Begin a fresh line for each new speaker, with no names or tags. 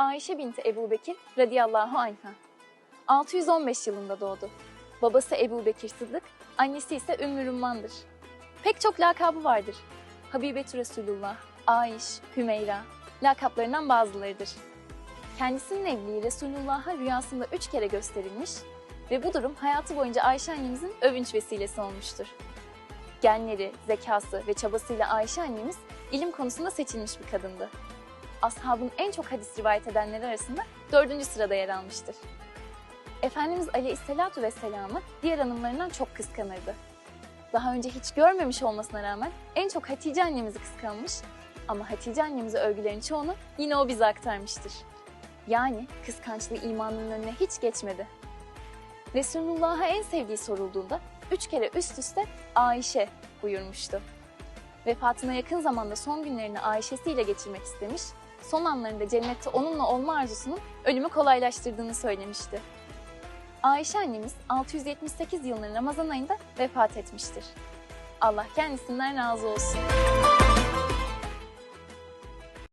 Ayşe binti Ebu Bekir radıyallahu anha. 615 yılında doğdu. Babası Ebu Bekir Sıddık, annesi ise Ümmü Rumman'dır. Pek çok lakabı vardır. Habibetü Resulullah, Ayş, Hümeyra, lakaplarından bazılarıdır. Kendisinin evliliği Resulullah'a rüyasında üç kere gösterilmiş ve bu durum hayatı boyunca Ayşe annemizin övünç vesilesi olmuştur. Genleri, zekası ve çabasıyla Ayşe annemiz ilim konusunda seçilmiş bir kadındı. Ashabın en çok hadis rivayet edenleri arasında dördüncü sırada yer almıştır. Efendimiz Aleyhisselatu Vesselam'ı diğer hanımlarından çok kıskanırdı. Daha önce hiç görmemiş olmasına rağmen en çok Hatice annemizi kıskanmış ama Hatice annemize övgülerin çoğunu yine o bize aktarmıştır. Yani kıskançlığı imanının önüne hiç geçmedi. Resulullah'a en sevdiği sorulduğunda üç kere üst üste Ayşe buyurmuştu. Vefatına yakın zamanda son günlerini Ayşe'siyle geçirmek istemiş, son anlarında cennette onunla olma arzusunun ölümü kolaylaştırdığını söylemişti. Ayşe annemiz 678 yılının Ramazan ayında vefat etmiştir. Allah kendisinden razı olsun.